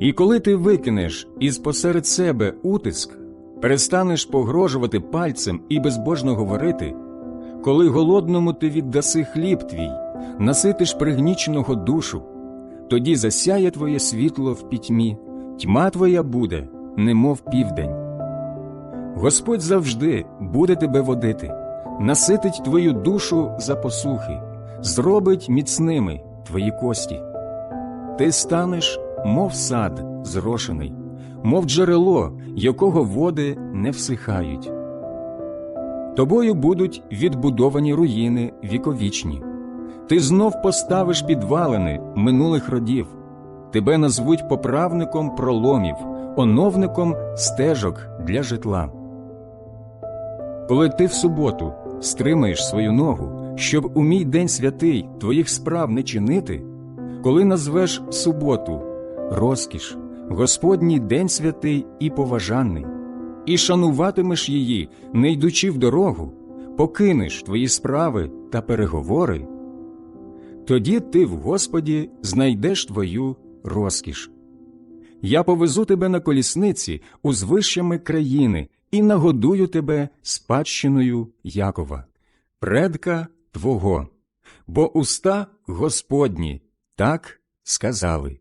І коли ти викинеш із посеред себе утиск, перестанеш погрожувати пальцем і безбожно говорити, коли голодному ти віддаси хліб твій, наситиш пригніченого душу, тоді засяє твоє світло в пітьмі, тьма твоя буде, немов південь. Господь завжди буде тебе водити, наситить твою душу за посухи, зробить міцними твої кості. Ти станеш, мов сад зрошений, мов джерело, якого води не всихають. Тобою будуть відбудовані руїни віковічні. Ти знов поставиш підвалини минулих родів. Тебе назвуть поправником проломів, оновником стежок для житла. Коли ти в суботу стримаєш свою ногу, щоб у мій день святий твоїх справ не чинити, коли назвеш суботу розкіш, Господній день святий і поважаний, і шануватимеш її, не йдучи в дорогу, покинеш твої справи та переговори, тоді ти в Господі знайдеш твою розкіш. Я повезу тебе на колісниці узвищами країни і нагодую тебе спадщиною Якова, предка твого, бо уста Господні так сказали.